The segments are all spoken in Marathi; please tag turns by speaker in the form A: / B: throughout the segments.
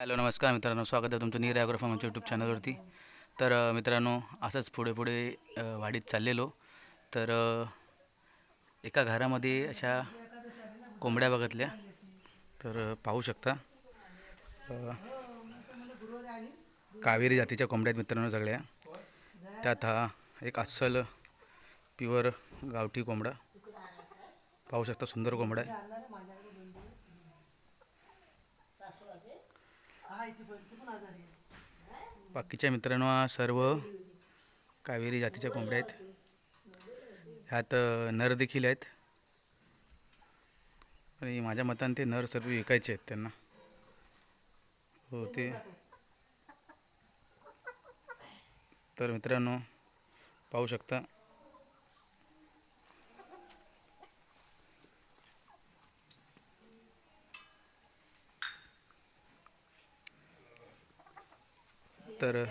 A: हॅलो नमस्कार मित्रांनो. स्वागत आहे तुमचं नीर ॲग्रोफा आमच्या यूट्यूब चॅनलवरती तर मित्रांनो असंच पुढे पुढे वाढीत वाडीत चाललेलो. तर एका घरामध्ये अशा कोंबड्या बघितल्या. तर पाहू शकता. कावेरी जातीच्या कोंबड्या आहेत मित्रांनो सगळ्या. त्यात हा एक अस्सल प्युअर गावठी कोंबडा. पाहू शकता सुंदर कोंबडा आहे. बाकीच्या मित्रांनो सर्व कावेरी जातीच्या कोंबड्या आहेत. ह्यात नर देखील आहेत. आणि माझ्या मताने ते नर सर्व विकायचे आहेत त्यांना. हो ते तर मित्रांनो पाहू शकता. तर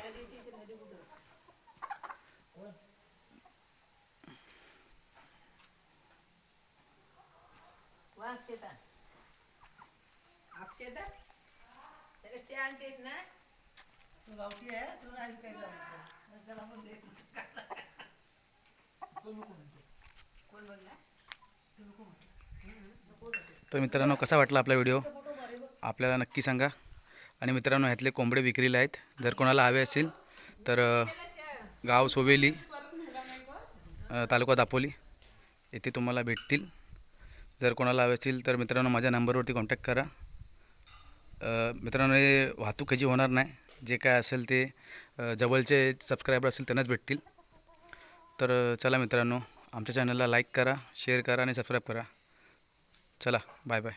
A: तर मित्रांनो कसा वाटला आपला व्हिडिओ? आपल्याला नक्की सांगा. आणि मित्रांनो ह्यातले कोंबडे विक्रीला आहेत. जर कोणाला हवे असेल तर गाव सोवेली तालुका दापोली येथे तुम्हाला भेटतील. जर कोणाला हवे असतील तर मित्रांनो माझ्या नंबरवरती कॉन्टॅक्ट करा. मित्रांनो हे वाहतूक ह्याची होणार नाही. जे काय असेल ते जवळचे सबस्क्रायबर असेल त्यांनाच भेटतील. तर चला मित्रांनो आमच्या चॅनलला लाईक करा शेअर करा आणि सबस्क्राईब करा. चला बाय बाय